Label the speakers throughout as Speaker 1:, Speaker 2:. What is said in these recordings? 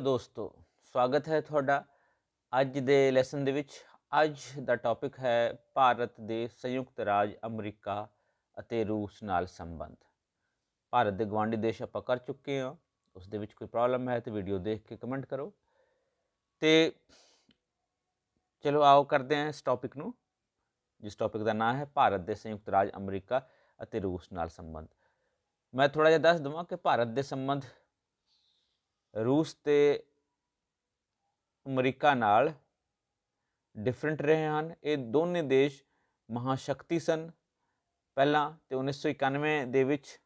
Speaker 1: ਦੋਸਤੋ, ਸਵਾਗਤ ਹੈ ਤੁਹਾਡਾ ਅੱਜ ਦੇ ਲੈਸਨ ਦੇ ਵਿੱਚ। ਅੱਜ ਦਾ ਟੌਪਿਕ ਹੈ ਭਾਰਤ ਦੇ ਸੰਯੁਕਤ ਰਾਜ ਅਮਰੀਕਾ ਅਤੇ ਰੂਸ ਨਾਲ ਸੰਬੰਧ। ਭਾਰਤ ਦੇ ਗਵਾਂਢੀ ਦੇਸ਼ ਆਪਾਂ ਕਰ ਚੁੱਕੇ ਹਾਂ। ਉਸ ਦੇ ਵਿੱਚ ਕੋਈ ਪ੍ਰੋਬਲਮ ਹੈ ਤੇ ਵੀਡੀਓ ਦੇਖ ਕੇ ਕਮੈਂਟ ਕਰੋ। ਤੇ ਚਲੋ ਆਓ ਕਰਦੇ ਹਾਂ ਇਸ ਟੌਪਿਕ ਨੂੰ, ਜਿਸ ਟੌਪਿਕ ਦਾ ਨਾਮ ਹੈ ਭਾਰਤ ਦੇ ਸੰਯੁਕਤ ਰਾਜ ਅਮਰੀਕਾ ਅਤੇ ਰੂਸ ਨਾਲ ਸੰਬੰਧ। ਮੈਂ ਥੋੜਾ ਜਿਹਾ ਦੱਸ ਦਵਾਂ ਕਿ ਭਾਰਤ ਦੇ ਸੰਬੰਧ ਰੂਸ ਤੇ ਅਮਰੀਕਾ ਨਾਲ ਡਿਫਰੈਂਟ ਰਹੇ ਹਨ। ਇਹ ਦੋਨੇ ਦੇਸ਼ ਮਹਾਸ਼ਕਤੀ ਸਨ। ਪਹਿਲਾਂ ਤੇ 1991 ਦੇ ਵਿੱਚ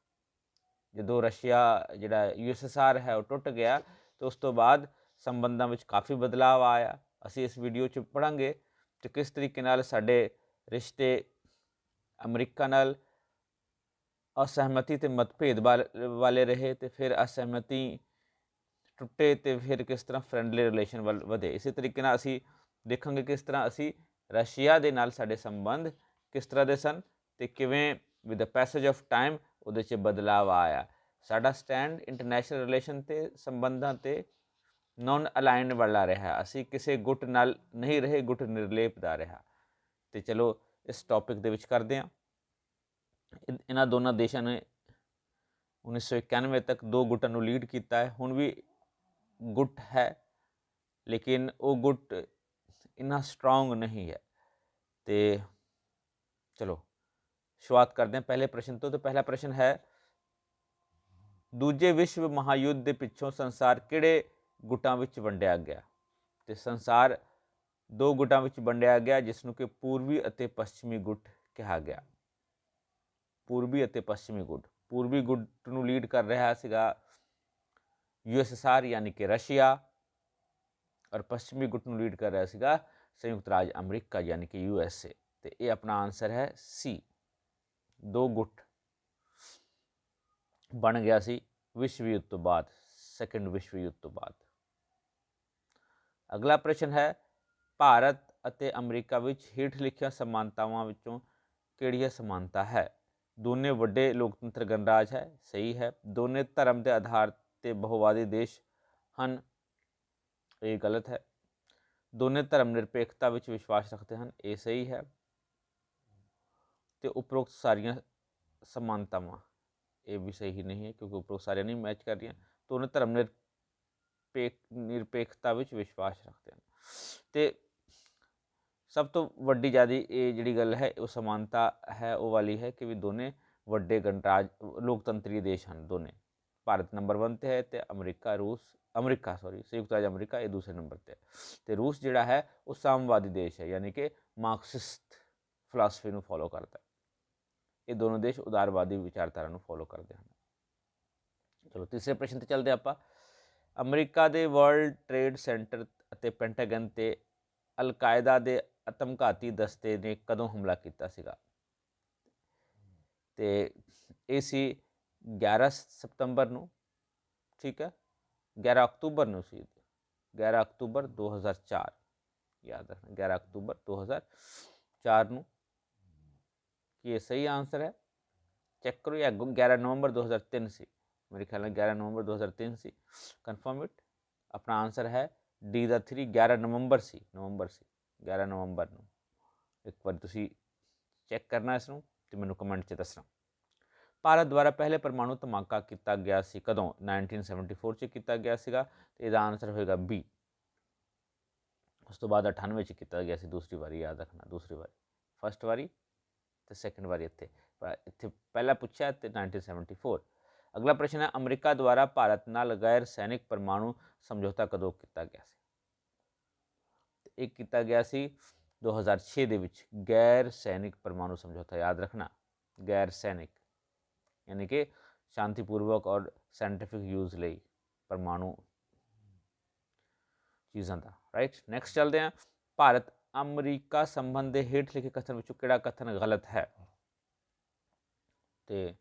Speaker 1: ਜਦੋਂ ਰਸ਼ੀਆ ਜਿਹੜਾ ਯੂਐਸਐਸਆਰ ਹੈ ਉਹ ਟੁੱਟ ਗਿਆ ਤੇ ਉਸ ਤੋਂ ਬਾਅਦ ਸੰਬੰਧਾਂ ਵਿੱਚ ਕਾਫੀ ਬਦਲਾਅ ਆਇਆ। ਅਸੀਂ ਇਸ ਵੀਡੀਓ 'ਚ ਪੜਾਂਗੇ ਕਿ ਕਿਸ ਤਰੀਕੇ ਨਾਲ ਸਾਡੇ ਰਿਸ਼ਤੇ ਅਮਰੀਕਾ ਨਾਲ ਅਸਹਿਮਤੀ ਤੇ ਮਤਭੇਦ ਵਾਲ- ਵਾਲੇ ਰਹੇ ਤੇ ਫਿਰ ਅਸਹਿਮਤੀ ਟੁੱਟੇ ਤੇ ਫਿਰ ਕਿਸ ਤਰ੍ਹਾਂ ਫਰੈਂਡਲੀ ਰਿਲੇਸ਼ਨ ਵੱਲ ਵਧੇ। ਇਸੇ ਤਰੀਕੇ ਨਾਲ ਅਸੀਂ ਦੇਖਾਂਗੇ ਕਿਸ ਤਰ੍ਹਾਂ ਅਸੀਂ ਰਸ਼ੀਆ ਦੇ ਨਾਲ ਸਾਡੇ ਸੰਬੰਧ ਕਿਸ ਤਰ੍ਹਾਂ ਦੇ ਸਨ ਤੇ ਕਿਵੇਂ with the passage of time ਉਹਦੇ 'ਚ ਬਦਲਾਅ ਆਇਆ। ਸਾਡਾ ਸਟੈਂਡ ਇੰਟਰਨੈਸ਼ਨਲ ਰਿਲੇਸ਼ਨ ਤੇ ਸੰਬੰਧਾਂ ਤੇ ਨਾਨ ਅਲਾਈਨਡ ਵਾਲਾ ਰਿਹਾ। ਅਸੀਂ ਕਿਸੇ ਗੁੱਟ ਨਾਲ ਨਹੀਂ ਰਹੇ, ਗੁੱਟ ਨਿਰਲੇਪ ਦਾ ਰਿਹਾ। ਤੇ ਚਲੋ ਇਸ ਟੌਪਿਕ ਦੇ ਵਿੱਚ ਕਰਦੇ ਹਾਂ। ਇਨ- ਇਹਨਾਂ ਦੋਨਾਂ ਦੇਸ਼ਾਂ ਨੇ 1991 ਤੱਕ ਦੋ ਗੁੱਟਾਂ ਨੂੰ ਲੀਡ ਕੀਤਾ ਹੈ। ਹੁਣ ਵੀ ਗੁੱਟ ਹੈ ਲੇਕਿਨ ਉਹ ਗੁੱਟ ਇੰਨਾ ਸਟਰੋਂਗ ਨਹੀਂ ਹੈ ਤੇ ਚਲੋ ਸ਼ੁਰੂਆਤ ਕਰਦੇ ਹਾਂ ਪਹਿਲੇ ਪ੍ਰਸ਼ਨ ਤੋਂ ਤੇ ਪਹਿਲਾ ਪ੍ਰਸ਼ਨ ਹੈ ਦੂਜੇ ਵਿਸ਼ਵ ਮਹਾਯੁੱਧ ਦੇ ਪਿੱਛੋਂ ਸੰਸਾਰ ਕਿਹੜੇ ਗੁੱਟਾਂ ਵਿੱਚ ਵੰਡਿਆ ਗਿਆ ਤੇ ਸੰਸਾਰ ਦੋ ਗੁੱਟਾਂ ਵਿੱਚ ਵੰਡਿਆ ਗਿਆ ਜਿਸ ਨੂੰ ਕਿ ਪੂਰਬੀ ਅਤੇ ਪੱਛਮੀ ਗੁੱਟ ਕਿਹਾ ਗਿਆ ਪੂਰਬੀ ਅਤੇ ਪੱਛਮੀ ਗੁੱਟ ਪੂਰਬੀ ਗੁੱਟ ਨੂੰ ਲੀਡ ਕਰ ਰਿਹਾ ਸੀਗਾ ਯੂਐਸਐਸਆਰ ਯਾਨੀ ਕਿ ਰਸ਼ੀਆ ਔਰ ਪੱਛਮੀ ਗੁੱਟ ਨੂੰ ਲੀਡ ਕਰ ਰਿਹਾ ਸੀਗਾ ਸੰਯੁਕਤ ਰਾਜ ਅਮਰੀਕਾ ਯਾਨੀ ਕਿ ਯੂਐਸਏ ਤੇ ਇਹ ਆਪਣਾ ਆਨਸਰ ਹੈ ਸੀ ਦੋ ਗੁੱਟ ਬਣ ਗਿਆ ਸੀ ਵਿਸ਼ਵ ਯੁੱਧ ਤੋਂ ਬਾਅਦ ਸੈਕੰਡ ਵਿਸ਼ਵ ਯੁੱਧ ਤੋਂ ਬਾਅਦ। ਅਗਲਾ ਪ੍ਰਸ਼ਨ ਹੈ, ਭਾਰਤ ਅਤੇ ਅਮਰੀਕਾ ਵਿੱਚ ਹੇਠ ਲਿਖੀਆਂ ਸਮਾਨਤਾਵਾਂ ਵਿੱਚੋਂ ਕਿਹੜੀ ਸਮਾਨਤਾ ਹੈ? ਦੋਨੇ ਵੱਡੇ ਲੋਕਤੰਤਰ ਗਣਰਾਜ ਹੈ, ਸਹੀ ਹੈ। ਦੋਨੇ ਧਰਮ ਦੇ ਆਧਾਰ ਤੇ ਬਹੁਵਾਦੀ ਦੇਸ਼ ਹਨ। ਇਹ ਗਲਤ ਹੈ। ਦੋਨੇ ਧਰਮ ਨਿਰਪੇਖਤਾ ਵਿੱਚ ਵਿਸ਼ਵਾਸ ਰੱਖਦੇ ਹਨ। ਇਹ ਸਹੀ ਹੈ। ਤੇ ਉਪਰੋਕਤ ਸਾਰੀਆਂ ਸਮਾਨਤਾਵਾਂ। ਇਹ ਵੀ ਸਹੀ ਨਹੀਂ ਹੈ ਕਿਉਂਕਿ ਉਪਰੋਕਤ ਸਾਰੀਆਂ ਨਹੀਂ ਮੈਚ ਕਰਦੀਆਂ ਰਹੀਆਂ। ਦੋਨੇ ਧਰਮ ਨਿਰਪੇਖ, ਨਿਰਪੇਖਤਾ ਵਿੱਚ ਵਿਸ਼ਵਾਸ ਰੱਖਦੇ ਹਨ। ਤੇ ਸਭ ਤੋਂ ਵੱਡੀ ਜਿਆਦੀ ਇਹ ਜਿਹੜੀ ਗੱਲ ਹੈ, ਉਹ ਸਮਾਨਤਾ ਹੈ, ਉਹ ਵਾਲੀ ਹੈ ਕਿ ਵੀ ਦੋਨੇ ਵੱਡੇ ਗਣਰਾਜ, ਲੋਕਤੰਤਰੀ ਦੇਸ਼ ਹਨ ਦੋਨੇ। ਭਾਰਤ ਨੰਬਰ 1 ਤੇ ਹੈ ਤੇ ਅਮਰੀਕਾ, ਰੂਸ, ਅਮਰੀਕਾ ਸੌਰੀ ਸੰਯੁਕਤ ਰਾਜ ਅਮਰੀਕਾ ਇਹ ਦੂਸਰੇ ਨੰਬਰ ਤੇ ਹੈ। ਤੇ ਰੂਸ ਜਿਹੜਾ ਹੈ ਉਹ ਸਾਮਵਾਦੀ ਦੇਸ਼ ਹੈ, ਯਾਨੀ ਕਿ ਮਾਰਕਸਿਸਟ ਫਿਲਾਸਫੀ ਨੂੰ ਫੋਲੋ ਕਰਦਾ ਹੈ। ਇਹ ਦੋਨੋਂ ਦੇਸ਼ ਉਦਾਰਵਾਦੀ ਵਿਚਾਰਧਾਰਾ ਨੂੰ ਫੋਲੋ ਕਰਦੇ ਹਨ। ਚਲੋ ਤੀਸਰੇ ਪ੍ਰਸ਼ਨ ਤੇ ਚੱਲਦੇ ਆਪਾਂ। ਅਮਰੀਕਾ ਦੇ ਵਰਲਡ ਟ੍ਰੇਡ ਸੈਂਟਰ ਅਤੇ ਪੈਂਟਾਗਨ ਤੇ ਅਲ-ਕਾਇਦਾ ਦੇ ਆਤਮਘਾਤੀ ਦਸਤੇ ਨੇ ਕਦੋਂ ਹਮਲਾ ਕੀਤਾ ਸੀਗਾ? ਤੇ ਇਹ ਸੀ 11 ਸਤੰਬਰ ਨੂੰ, ਠੀਕ ਹੈ? 11 ਅਕਤੂਬਰ ਨੂੰ ਸੀ 11 ਅਕਤੂਬਰ 2004 ਯਾਦ ਰੱਖਣਾ 11 ਅਕਤੂਬਰ 2004 ਨੂੰ। ਕੀ ਇਹ ਸਹੀ ਆਨਸਰ ਹੈ? ਚੈੱਕ ਕਰੋ ਜਾਂ 11 ਨਵੰਬਰ 2003 ਸੀ। ਮੇਰੇ ਖਿਆਲ ਨਾਲ 11 ਨਵੰਬਰ 2003 ਸੀ। ਕਨਫਰਮ ਇਟ ਆਪਣਾ ਆਨਸਰ ਹੈ ਡੀ ਦਾ 3 11 ਨਵੰਬਰ ਸੀ ਨਵੰਬਰ ਸੀ 11 ਨਵੰਬਰ ਨੂੰ। ਇੱਕ ਵਾਰ ਤੁਸੀਂ ਚੈੱਕ ਕਰਨਾ ਇਸ ਨੂੰ ਤੇ ਮੈਨੂੰ ਕਮੈਂਟ 'ਚ ਦੱਸਣਾ। ਭਾਰਤ ਦੁਆਰਾ ਪਹਿਲੇ ਪਰਮਾਣੂ ਧਮਾਕਾ ਕੀਤਾ ਗਿਆ ਸੀ। ਕਦੋਂ? 1974 'ਚ ਕੀਤਾ ਗਿਆ ਸੀਗਾ ਤੇ ਇਹਦਾ ਆਨਸਰ ਹੋਏਗਾ ਬੀ ਉਸ ਤੋਂ ਬਾਅਦ 98 'ਚ ਕੀਤਾ ਗਿਆ ਸੀ। ਦੂਸਰੀ ਵਾਰੀ, ਯਾਦ ਰੱਖਣਾ, ਦੂਸਰੀ ਵਾਰੀ। ਫਸਟ ਵਾਰੀ ਤੇ ਸੈਕੰਡ ਵਾਰੀ ਇੱਥੇ। ਇੱਥੇ ਪਹਿਲਾ ਪੁੱਛਿਆ ਤੇ 1974 ਅਗਲਾ ਪ੍ਰਸ਼ਨ ਹੈ, ਅਮਰੀਕਾ ਦੁਆਰਾ ਭਾਰਤ ਨਾਲ ਗੈਰ ਸੈਨਿਕ ਪਰਮਾਣੂ ਸਮਝੌਤਾ ਕਦੋਂ ਕੀਤਾ ਗਿਆ ਸੀ? ਤੇ ਇਹ ਕੀਤਾ ਗਿਆ ਸੀ 2006 ਦੇ ਵਿੱਚ। ਗੈਰ ਸੈਨਿਕ ਪਰਮਾਣੂ ਸਮਝੌਤਾ, ਯਾਦ ਰੱਖਣਾ। ਗੈਰ ਸੈਨਿਕ। ਯਾਨੀ ਕਿ ਸ਼ਾਂਤੀਪੂਰਵਕ ਔਰ ਸਾਇੰਟਿਫਿਕ ਯੂਜ਼ ਲਈ ਪਰਮਾਣੂ ਚੀਜ਼ਾਂ ਦਾ ਰਾਈਟ ਨੈਕਸਟ ਚੱਲਦੇ ਹਾਂ। ਭਾਰਤ, ਅਮਰੀਕਾ ਸੰਬੰਧ ਦੇ ਹੇਠ ਲਿਖੇ ਕਥਨ ਵਿੱਚੋਂ ਕਿਹੜਾ ਕਥਨ ਗਲਤ ਹੈ? ਤੇ,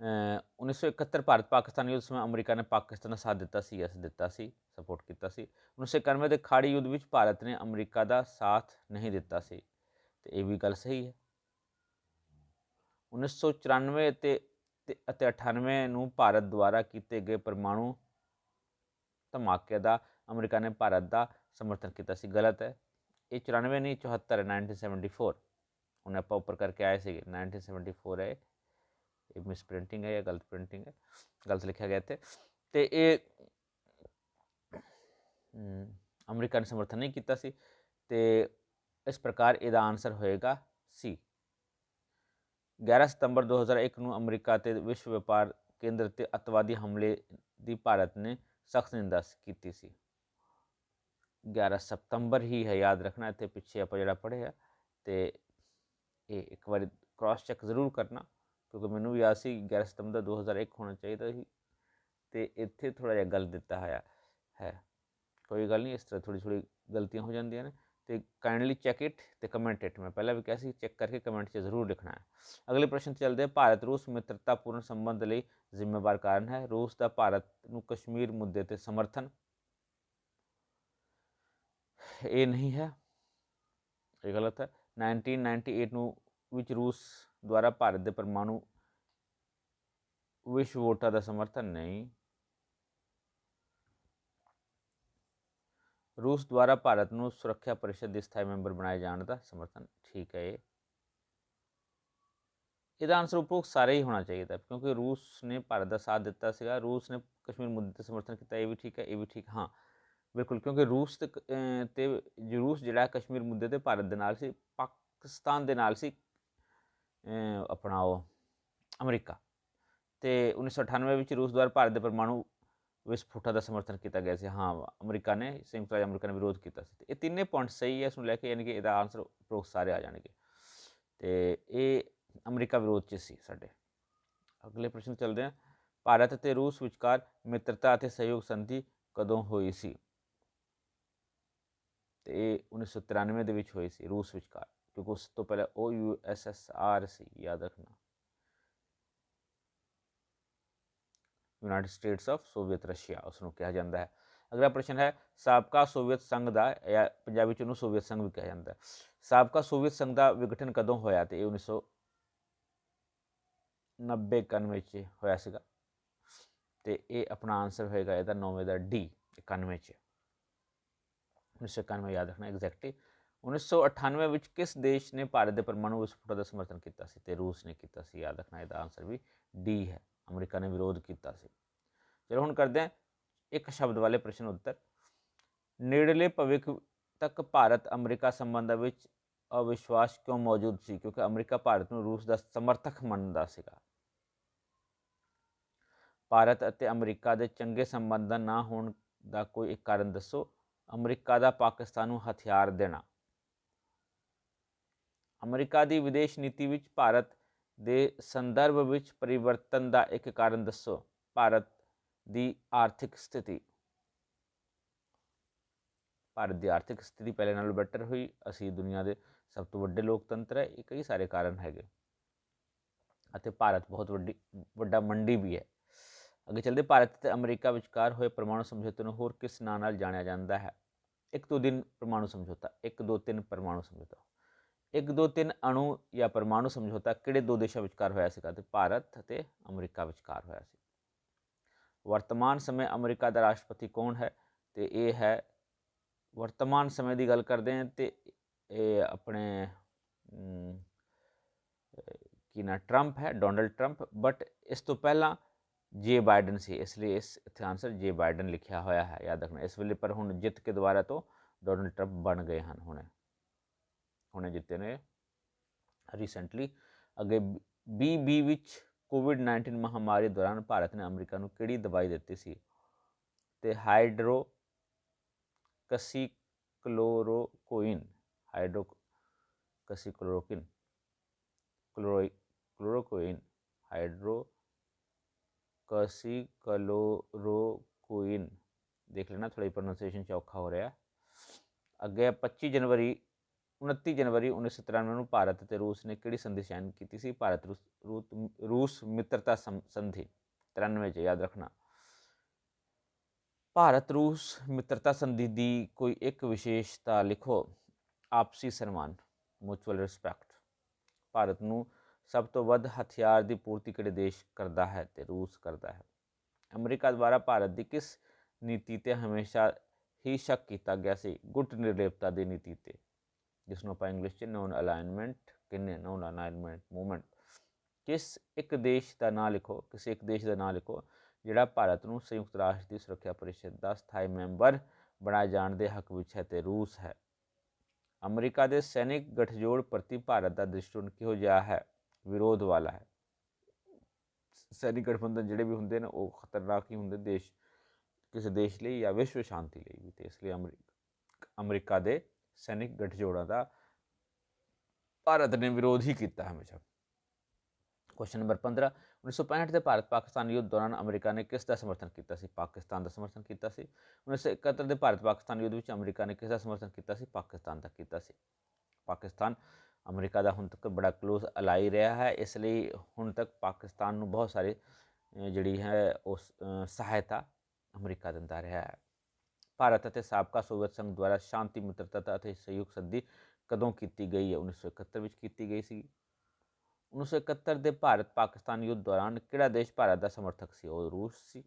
Speaker 1: ਅਹ 1971 ਭਾਰਤ ਪਾਕਿਸਤਾਨ ਯੁੱਧ ਸਮੇਂ ਅਮਰੀਕਾ ਨੇ ਪਾਕਿਸਤਾਨ ਦਾ ਸਾਥ ਦਿੱਤਾ ਸੀ ਯਸ ਦਿੱਤਾ ਸੀ ਸਪੋਰਟ ਕੀਤਾ ਸੀ। 1991 ਦੇ ਖਾੜੀ ਯੁੱਧ ਵਿੱਚ ਭਾਰਤ ਨੇ ਅਮਰੀਕਾ ਦਾ ਸਾਥ ਨਹੀਂ ਦਿੱਤਾ ਸੀ। ਤੇ ਇਹ ਵੀ ਗੱਲ ਸਹੀ ਹੈ। 1994 ਤੇ ਤੇ ਅਤੇ 98 ਨੂੰ ਭਾਰਤ ਦੁਆਰਾ ਕੀਤੇ ਗਏ ਪਰਮਾਣੂ ਧਮਾਕੇ ਦਾ ਅਮਰੀਕਾ ਨੇ ਭਾਰਤ ਦਾ ਸਮਰਥਨ ਕੀਤਾ ਸੀ। ਗਲਤ ਹੈ। ਇਹ 94 ਨਹੀਂ 74 ਹੈ 1974 ਹੁਣ ਆਪਾਂ ਉੱਪਰ ਕਰਕੇ ਆਏ ਸੀਗੇ। 1974 ਹੈ। ਇਹ ਮਿਸ ਪ੍ਰਿੰਟਿੰਗ ਹੈ ਜਾਂ ਗਲਤ ਪ੍ਰਿੰਟਿੰਗ ਹੈ। ਗਲਤ ਲਿਖਿਆ ਗਿਆ ਇੱਥੇ। ਤੇ ਇਹ ਅਮਰੀਕਾ ਨੇ ਸਮਰਥਨ ਨਹੀਂ ਕੀਤਾ ਸੀ। ਤੇ ਇਸ ਪ੍ਰਕਾਰ ਇਹਦਾ ਆਨਸਰ ਹੋਏਗਾ ਸੀ। 11 ਸਤੰਬਰ 2001 ਨੂੰ ਅਮਰੀਕਾ ਤੇ ਵਿਸ਼ਵ ਵਪਾਰ ਕੇਂਦਰ ਤੇ ਅਤਵਾਦੀ ਹਮਲੇ ਦੀ ਭਾਰਤ ਨੇ ਸਖਤ ਨਿੰਦਾ ਕੀਤੀ ਸੀ। 11 ਸਤੰਬਰ ਹੀ ਹੈ, ਯਾਦ ਰੱਖਣਾ, ਇੱਥੇ ਪਿੱਛੇ ਆਪਾਂ ਜਿਹੜਾ ਪੜ੍ਹਿਆ ਤੇ ਇਹ ਇੱਕ ਵਾਰੀ ਕ੍ਰਾਸ ਚੈੱਕ ਜ਼ਰੂਰ ਕਰਨਾ, ਕਿਉਂਕਿ ਮੈਨੂੰ ਵੀ ਯਾਦ ਸੀ 11 ਸਤੰਬਰ 2001 ਹੋਣਾ ਚਾਹੀਦਾ ਸੀ ਤੇ ਇੱਥੇ ਥੋੜਾ ਜਿਹਾ ਗਲਤ ਦਿੱਤਾ ਹੋਇਆ ਹੈ। ਕੋਈ ਗੱਲ ਨਹੀਂ, ਇਸ ਤਰ੍ਹਾਂ ਥੋੜੀ ਥੋੜੀ ਗਲਤੀਆਂ ਹੋ ਜਾਂਦੀਆਂ ਨੇ। ਤੇ ਕਾਈਂਡਲੀ ਚੈੱਕ ਇਟ ਤੇ ਕਮੈਂਟ ਇਟ ਮੈਂ ਪਹਿਲਾਂ ਵੀ ਕਿਹਾ ਸੀ ਚੈੱਕ ਕਰਕੇ ਕਮੈਂਟ 'ਚ ਜ਼ਰੂਰ ਲਿਖਣਾ ਹੈ ਅਗਲੇ ਪ੍ਰਸ਼ਨ 'ਤੇ ਚੱਲਦੇ ਹਾਂ ਭਾਰਤ ਰੂਸ ਮਿੱਤਰਤਾਪੂਰਨ ਸੰਬੰਧ ਲਈ ਜ਼ਿੰਮੇਵਾਰ ਕਾਰਨ ਹੈ ਰੂਸ ਦਾ ਭਾਰਤ ਨੂੰ ਕਸ਼ਮੀਰ ਮੁੱਦੇ ਤੇ ਸਮਰਥਨ ਇਹ ਨਹੀਂ ਹੈ ਇਹ ਗਲਤ ਹੈ 1998 ਨੂੰ ਵਿੱਚ ਰੂਸ ਦੁਆਰਾ ਭਾਰਤ ਦੇ ਪਰਮਾਣੂ ਵਿਸ਼ਵ ਵੋਟਾਂ ਦਾ ਸਮਰਥਨ ਨਹੀਂ ਰੂਸ ਦੁਆਰਾ ਭਾਰਤ ਨੂੰ ਸੁਰੱਖਿਆ ਪਰਿਸ਼ਦ ਦੇ ਸਥਾਈ ਮੈਂਬਰ ਬਣਾਏ ਜਾਣ ਦਾ ਸਮਰਥਨ। ਠੀਕ ਹੈ ਇਹ। ਇਹਦਾ ਆਨਸਰ ਉਪਰੋਕਤ ਸਾਰੇ ਹੀ ਹੋਣਾ ਚਾਹੀਦਾ, ਕਿਉਂਕਿ ਰੂਸ ਨੇ ਭਾਰਤ ਦਾ ਸਾਥ ਦਿੱਤਾ ਸੀਗਾ। ਰੂਸ ਨੇ ਕਸ਼ਮੀਰ ਮੁੱਦੇ ਤੇ ਸਮਰਥਨ ਕੀਤਾ, ਇਹ ਵੀ ਠੀਕ ਹੈ, ਇਹ ਵੀ ਠੀਕ, ਹਾਂ। ਬਿਲਕੁਲ, ਕਿਉਂਕਿ ਰੂਸ ਤੇ ਰੂਸ ਜਿਹੜਾ ਕਸ਼ਮੀਰ ਮੁੱਦੇ ਤੇ ਭਾਰਤ ਦੇ ਨਾਲ ਸੀ, ਪਾਕਿਸਤਾਨ ਦੇ ਨਾਲ ਸੀ ਆਪਣਾ ਉਹ, ਅਮਰੀਕਾ। ਤੇ 1998 ਵਿੱਚ ਰੂਸ ਦੁਆਰਾ ਭਾਰਤ ਦੇ ਪਰਮਾਣੂ ਵਿਸਫੋਟਾਂ ਦਾ ਸਮਰਥਨ ਕੀਤਾ ਗਿਆ ਸੀ ਹਾਂ ਅਮਰੀਕਾ ਨੇ ਸੰਯੁਕਤ ਰਾਜ ਅਮਰੀਕਾ ਨੇ ਵਿਰੋਧ ਕੀਤਾ ਸੀ ਤੇ ਇਹ ਤਿੰਨੇ ਪੁਆਇੰਟ ਸਹੀ ਹੈ ਇਸ ਨੂੰ ਲੈ ਕੇ ਯਾਨੀ ਕਿ ਇਹਦਾ ਆਨਸਰ ਉਪਰੋਕਤ ਸਾਰੇ ਆ ਜਾਣਗੇ ਤੇ ਇਹ ਅਮਰੀਕਾ ਵਿਰੋਧ ਚ ਸੀ ਸਾਡੇ ਅਗਲੇ ਪ੍ਰਸ਼ਨ ਚੱਲਦੇ ਹਾਂ ਭਾਰਤ ਅਤੇ ਰੂਸ ਵਿਚਕਾਰ ਮਿੱਤਰਤਾ ਅਤੇ ਸਹਿਯੋਗ ਸੰਧੀ ਕਦੋਂ ਹੋਈ ਸੀ ਤੇ ਇਹ 1993 ਦੇ ਵਿੱਚ ਹੋਈ ਸੀ ਰੂਸ ਵਿਚਕਾਰ ਕਿਉਂਕਿ ਉਸ ਤੋਂ ਪਹਿਲਾਂ ਉਹ ਯੂ ਐਸ ਐਸ ਆਰ ਸੀ ਯਾਦ ਰੱਖਣਾ United States of Soviet Russia ਉਸ ਨੂੰ ਕਿਹਾ ਜਾਂਦਾ ਹੈ। ਅਗਲਾ ਪ੍ਰਸ਼ਨ ਹੈ, ਸਾਬਕਾ ਸੋਵੀਅਤ ਸੰਘ ਦਾ, ਜਾਂ ਪੰਜਾਬੀ ਚ ਉਹਨੂੰ ਸੋਵੀਅਤ ਸੰਘ ਵੀ ਕਿਹਾ ਜਾਂਦਾ ਹੈ। ਸਾਬਕਾ ਸੋਵੀਅਤ ਸੰਘ ਦਾ ਵਿਗਠਨ ਕਦੋਂ ਹੋਇਆ ਤੇ ਇਹ 1990 91 ਚ ਹੋਇਆ ਸੀਗਾ। ਤੇ ਇਹ ਆਪਣਾ ਆਨਸਰ ਹੋਏਗਾ ਇਹਦਾ 9ਵੇਂ ਦਾ ਡੀ 91 ਚ। 1991 ਯਾਦ ਰੱਖਣਾ ਐਗਜ਼ੈਕਟਲੀ 1998 ਵਿੱਚ ਕਿਸ ਦੇਸ਼ ਨੇ ਭਾਰਤ ਦੇ ਪਰਮਾਣੂ ਵਿਸਫੋਟ ਦਾ ਸਮਰਥਨ ਕੀਤਾ ਸੀ ਤੇ ਰੂਸ ਨੇ ਕੀਤਾ ਸੀ, ਯਾਦ ਰੱਖਣਾ ਇਹਦਾ ਆਨਸਰ ਵੀ ਡੀ ਹੈ। ਅਮਰੀਕਾ ਨੇ ਵਿਰੋਧ ਕੀਤਾ ਸੀ। ਚਲੋ ਹੁਣ ਕਰਦੇ ਹਾਂ ਇੱਕ ਸ਼ਬਦ ਵਾਲੇ ਪ੍ਰਸ਼ਨ ਉੱਤਰ। ਨੇੜਲੇ ਭਵਿੱਖ ਤੱਕ ਭਾਰਤ ਅਮਰੀਕਾ ਸੰਬੰਧਾਂ ਵਿੱਚ ਅਵਿਸ਼ਵਾਸ ਕਿਉਂ ਮੌਜੂਦ ਸੀ? ਕਿਉਂਕਿ ਅਮਰੀਕਾ ਭਾਰਤ ਨੂੰ ਰੂਸ ਦਾ ਸਮਰਥਕ ਮੰਨਦਾ ਸੀਗਾ। ਭਾਰਤ ਅਤੇ ਅਮਰੀਕਾ ਦੇ ਚੰਗੇ ਸੰਬੰਧ ਨਾ ਹੋਣ ਦਾ ਕੋਈ ਇੱਕ ਕਾਰਨ ਦੱਸੋ। ਅਮਰੀਕਾ ਦਾ ਪਾਕਿਸਤਾਨ ਨੂੰ ਹਥਿਆਰ ਦੇਣਾ। ਅਮਰੀਕਾ ਦੀ ਵਿਦੇਸ਼ ਨੀਤੀ ਵਿੱਚ ਭਾਰਤ ਦੇ ਸੰਦਰਭ ਵਿੱਚ ਪਰਿਵਰਤਨ ਦਾ ਇੱਕ ਕਾਰਨ ਦੱਸੋ, ਭਾਰਤ ਦੀ ਆਰਥਿਕ ਸਥਿਤੀ। ਭਾਰਤ ਦੀ ਆਰਥਿਕ ਸਥਿਤੀ ਪਹਿਲੇ ਨਾਲੋਂ ਬੈਟਰ ਹੋਈ। ਅਸੀਂ ਦੁਨੀਆ ਦੇ ਸਭ ਤੋਂ ਵੱਡੇ ਲੋਕਤੰਤਰ ਹੈ, ਇਹ ਕਈ ਸਾਰੇ ਕਾਰਨ ਹੈਗੇ। ਅਤੇ ਭਾਰਤ ਬਹੁਤ ਵੱਡੀ, ਵੱਡਾ ਮੰਡੀ ਵੀ ਹੈ। ਅੱਗੇ ਚੱਲਦੇ, ਭਾਰਤ ਤੇ ਅਮਰੀਕਾ ਵਿਚਕਾਰ ਹੋਏ ਪਰਮਾਣੂ ਸਮਝੌਤੇ ਨੂੰ ਹੋਰ ਕਿਸ ਨਾਂ ਨਾਲ ਜਾਣਿਆ ਜਾਂਦਾ ਹੈ? ਇੱਕ ਦੋ ਦਿਨ ਪਰਮਾਣੂ ਸਮਝੌਤਾ, ਇੱਕ ਦੋ ਤਿੰਨ ਪਰਮਾਣੂ ਸਮਝੌਤਾ। ਇੱਕ ਦੋ ਤਿੰਨ ਅਣੂ ਜਾਂ ਪਰਮਾਣੂ ਸਮਝੌਤਾ ਕਿਹੜੇ ਦੋ ਦੇਸ਼ਾਂ ਵਿਚਕਾਰ ਹੋਇਆ ਸੀਗਾ ਤੇ ਭਾਰਤ ਅਤੇ ਅਮਰੀਕਾ ਵਿਚਕਾਰ ਹੋਇਆ ਸੀ। ਵਰਤਮਾਨ ਸਮੇਂ ਅਮਰੀਕਾ ਦਾ ਰਾਸ਼ਟਰਪਤੀ ਕੌਣ ਹੈ ਤੇ ਇਹ ਹੈ, ਵਰਤਮਾਨ ਸਮੇਂ ਦੀ ਗੱਲ ਕਰਦੇ ਹਾਂ ਤੇ ਇਹ ਆਪਣੇ ਕੀ ਨਾ, ਟਰੰਪ ਹੈ, ਡੋਨਲਡ ਟਰੰਪ ਬਟ ਇਸ ਤੋਂ ਪਹਿਲਾਂ ਜੇ ਬਾਈਡਨ ਸੀ, ਇਸ ਲਈ ਇਸ ਇੱਥੇ ਆਨਸਰ ਜੇ ਬਾਈਡਨ ਲਿਖਿਆ ਹੋਇਆ ਹੈ, ਯਾਦ ਰੱਖਣਾ। ਇਸ ਵੇਲੇ ਪਰ ਹੁਣ ਜਿੱਤ ਕੇ ਦੁਬਾਰਾ ਤੋਂ ਡੋਨਲਡ ਟਰੰਪ ਬਣ ਗਏ ਹਨ ਹੁਣੇ। ਹੁਣੇ ਜਿੱਤੇ ਨੇ ਰੀਸੈਂਟਲੀ ਅੱਗੇ ਬੀ ਵਿੱਚ ਕੋਵਿਡ-19 ਮਹਾਮਾਰੀ ਦੌਰਾਨ ਭਾਰਤ ਨੇ ਅਮਰੀਕਾ ਨੂੰ ਕਿਹੜੀ ਦਵਾਈ ਦਿੱਤੀ ਸੀ? ਤੇ ਹਾਈਡਰੋ ਕਸੀਕਲੋਰੋਕੁਇਨ ਹਾਈਡਰੋ ਕਸੀਕਲੋਰੋਕਿਨ ਕਲੋਰੋਈ ਕਲੋਰੋਕੁਇਨ ਹਾਈਡਰੋ ਕਸੀਕਲੋਰੋਕੁਇਨ ਦੇਖ ਲੈਣਾ ਥੋੜੀ ਪ੍ਰੋਨਾਂਸੀਏਸ਼ਨ ਚ ਔਖਾ ਹੋ ਰਿਹਾ। ਅੱਗੇ 25 ਜਨਵਰੀ 29 ਜਨਵਰੀ 1993 ਨੂੰ ਭਾਰਤ ਅਤੇ ਰੂਸ ਨੇ ਕਿਹੜੀ ਸੰਧੀ ਸਾਈਨ ਕੀਤੀ ਸੀ? ਭਾਰਤ, ਰੂਸ, ਰੂਤ- ਰੂਸ ਮਿੱਤਰਤਾ ਸੰਧੀ 93 ਚ, ਯਾਦ ਰੱਖਣਾ। ਭਾਰਤ, ਰੂਸ ਮਿੱਤਰਤਾ ਸੰਧੀ ਦੀ ਕੋਈ ਇੱਕ ਵਿਸ਼ੇਸ਼ਤਾ ਲਿਖੋ। ਆਪਸੀ ਸਨਮਾਨ ਮਿਊਚੁਅਲ ਰਿਸਪੈਕਟ ਭਾਰਤ ਨੂੰ ਸਭ ਤੋਂ ਵੱਧ ਹਥਿਆਰ ਦੀ ਪੂਰਤੀ ਕਿਹੜੇ ਦੇਸ਼ ਕਰਦਾ ਹੈ ਤੇ ਰੂਸ ਕਰਦਾ ਹੈ? ਅਮਰੀਕਾ ਦੁਆਰਾ ਭਾਰਤ ਦੀ ਕਿਸ ਨੀਤੀ ਤੇ ਹਮੇਸ਼ਾ ਹੀ ਸ਼ੱਕ ਕੀਤਾ ਗਿਆ ਸੀ? ਗੁੱਟ ਨਿਰਲੇਪਤਾ ਦੀ ਨੀਤੀ ਤੇ। ਜਿਸ ਨੂੰ ਆਪਾਂ ਇੰਗਲਿਸ਼ 'ਚ ਨੋਨ ਅਲਾਈਨਮੈਂਟ ਕਿੰਨੇ ਨੋਨ ਅਲਾਈਨਮੈਂਟ ਮੂਵਮੈਂਟ ਕਿਸ ਇੱਕ ਦੇਸ਼ ਦਾ ਨਾਂ ਲਿਖੋ, ਕਿਸੇ ਇੱਕ ਦੇਸ਼ ਦਾ ਨਾਂ ਲਿਖੋ, ਜਿਹੜਾ ਭਾਰਤ ਨੂੰ ਸੰਯੁਕਤ ਰਾਸ਼ਟਰ ਦੀ ਸੁਰੱਖਿਆ ਪਰਿਸ਼ਦ ਦਾ ਸਥਾਈ ਮੈਂਬਰ ਬਣਾਏ ਜਾਣ ਦੇ ਹੱਕ ਵਿੱਚ ਹੈ ਤੇ ਰੂਸ ਹੈ। ਅਮਰੀਕਾ ਦੇ ਸੈਨਿਕ ਗਠਜੋੜ ਪ੍ਰਤੀ ਭਾਰਤ ਦਾ ਦ੍ਰਿਸ਼ਟੀਕੋਣ ਕਿਹੋ ਜਿਹਾ ਹੈ? ਵਿਰੋਧ ਵਾਲਾ ਹੈ। ਸੈਨਿਕ ਗਠਬੰਧਨ ਜਿਹੜੇ ਵੀ ਹੁੰਦੇ ਨੇ, ਉਹ ਖਤਰਨਾਕ ਹੀ ਹੁੰਦੇ ਦੇਸ਼, ਕਿਸੇ ਦੇਸ਼ ਲਈ ਜਾਂ ਵਿਸ਼ਵ ਸ਼ਾਂਤੀ ਲਈ ਵੀ ਤੇ ਇਸ ਲਈ ਅਮਰੀਕਾ ਅਮਰੀਕਾ ਦੇ ਸੈਨਿਕ ਗਠਜੋੜਾਂ ਦਾ ਭਾਰਤ ਨੇ ਵਿਰੋਧ ਹੀ ਕੀਤਾ ਹਮੇਸ਼ਾ। ਕੁਐਸਚਨ ਨੰਬਰ 15 1965 ਦੇ ਭਾਰਤ ਪਾਕਿਸਤਾਨ ਯੁੱਧ ਦੌਰਾਨ ਅਮਰੀਕਾ ਨੇ ਕਿਸ ਦਾ ਸਮਰਥਨ ਕੀਤਾ ਸੀ? ਪਾਕਿਸਤਾਨ ਦਾ ਸਮਰਥਨ ਕੀਤਾ ਸੀ। 1971 ਦੇ ਭਾਰਤ ਪਾਕਿਸਤਾਨ ਯੁੱਧ ਵਿੱਚ ਅਮਰੀਕਾ ਨੇ ਕਿਸ ਦਾ ਸਮਰਥਨ ਕੀਤਾ ਸੀ? ਪਾਕਿਸਤਾਨ ਦਾ ਕੀਤਾ ਸੀ। ਪਾਕਿਸਤਾਨ ਅਮਰੀਕਾ ਦਾ ਹੁਣ ਤੱਕ ਬੜਾ ਕਲੋਜ਼ ਅਲਾਈ ਰਿਹਾ ਹੈ, ਇਸ ਲਈ ਹੁਣ ਤੱਕ ਪਾਕਿਸਤਾਨ ਨੂੰ ਬਹੁਤ ਸਾਰੇ ਜਿਹੜੀ ਹੈ ਉਸ ਸਹਾਇਤਾ ਅਮਰੀਕਾ ਦਿੰਦਾ ਰਿਹਾ ਹੈ। ਭਾਰਤ ਅਤੇ ਸਾਬਕਾ ਸੋਵੀਅਤ ਸੰਘ ਦੁਆਰਾ ਸ਼ਾਂਤੀ, ਮਿੱਤਰਤਾ ਅਤੇ ਸਹਿਯੋਗ ਸੰਧੀ ਕਦੋਂ ਕੀਤੀ ਗਈ ਹੈ? 1971 ਵਿੱਚ ਕੀਤੀ ਗਈ ਸੀ 1971 ਦੇ ਭਾਰਤ ਪਾਕਿਸਤਾਨ ਯੁੱਧ ਦੌਰਾਨ ਕਿਹੜਾ ਦੇਸ਼ ਭਾਰਤ ਦਾ ਸਮਰਥਕ ਸੀ? ਉਹ ਰੂਸ ਸੀ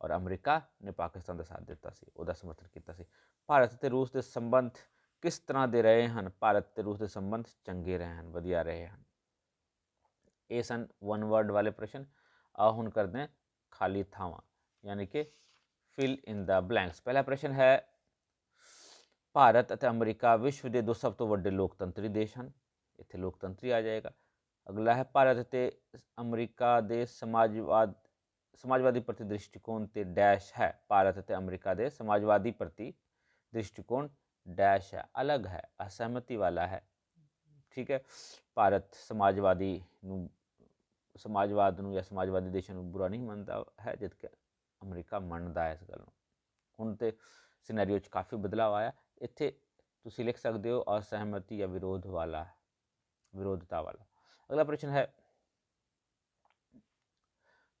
Speaker 1: ਔਰ ਅਮਰੀਕਾ ਨੇ ਪਾਕਿਸਤਾਨ ਦਾ ਸਾਥ ਦਿੱਤਾ ਸੀ, ਉਹਦਾ ਸਮਰਥਨ ਕੀਤਾ ਸੀ। ਭਾਰਤ ਅਤੇ ਰੂਸ ਦੇ ਸੰਬੰਧ ਕਿਸ ਤਰ੍ਹਾਂ ਦੇ ਰਹੇ ਹਨ? ਭਾਰਤ ਤੇ ਰੂਸ ਦੇ ਸੰਬੰਧ ਚੰਗੇ ਰਹੇ ਹਨ, ਵਧੀਆ ਰਹੇ ਹਨ? ਇਹ ਸਨ ਵਨ ਵਰਡ ਵਾਲੇ ਪ੍ਰਸ਼ਨ। ਆ ਹੁਣ ਕਰਦੇ ਹਾਂ ਖਾਲੀ ਥਾਵਾਂ, ਯਾਨੀ ਕਿ ਫਿਲ ਇਨ ਦਾ ਬਲੈਂਕਸ ਪਹਿਲਾ ਪ੍ਰਸ਼ਨ ਹੈ, ਭਾਰਤ ਅਤੇ ਅਮਰੀਕਾ ਵਿਸ਼ਵ ਦੇ ਦੋ ਸਭ ਤੋਂ ਵੱਡੇ ਲੋਕਤੰਤਰੀ ਦੇਸ਼ ਹਨ। ਇੱਥੇ ਲੋਕਤੰਤਰੀ ਆ ਜਾਏਗਾ। ਅਗਲਾ ਹੈ, ਭਾਰਤ ਅਤੇ ਅਮਰੀਕਾ ਦੇ ਸਮਾਜਵਾਦ, ਸਮਾਜਵਾਦੀ ਪ੍ਰਤੀ ਦ੍ਰਿਸ਼ਟੀਕੋਣ ਤੇ ਡੈਸ਼ ਹੈ। ਭਾਰਤ ਅਤੇ ਅਮਰੀਕਾ ਦੇ ਸਮਾਜਵਾਦੀ ਪ੍ਰਤੀ ਦ੍ਰਿਸ਼ਟੀਕੋਣ ਡੈਸ਼ ਹੈ। ਅਲੱਗ ਹੈ, ਅਸਹਿਮਤੀ ਵਾਲਾ ਹੈ। ਠੀਕ ਹੈ, ਭਾਰਤ ਸਮਾਜਵਾਦੀ ਨੂੰ, ਸਮਾਜਵਾਦ ਨੂੰ ਜਾਂ ਸਮਾਜਵਾਦੀ ਦੇਸ਼ਾਂ ਨੂੰ ਬੁਰਾ ਨਹੀਂ ਮੰਨਦਾ ਹੈ, ਜਦਕਿ ਅਮਰੀਕਾ ਮੰਨਦਾ ਹੈ ਇਸ ਗੱਲ ਨੂੰ। ਹੁਣ ਤੇ ਸਿਨੈਰੀਓ 'ਚ ਕਾਫੀ ਬਦਲਾਅ ਆਇਆ। ਇੱਥੇ ਤੁਸੀਂ ਲਿਖ ਸਕਦੇ ਹੋ ਅਸਹਿਮਤੀ ਜਾਂ ਵਿਰੋਧ ਵਾਲਾ, ਵਿਰੋਧਤਾ ਵਾਲਾ। ਅਗਲਾ ਪ੍ਰਸ਼ਨ ਹੈ,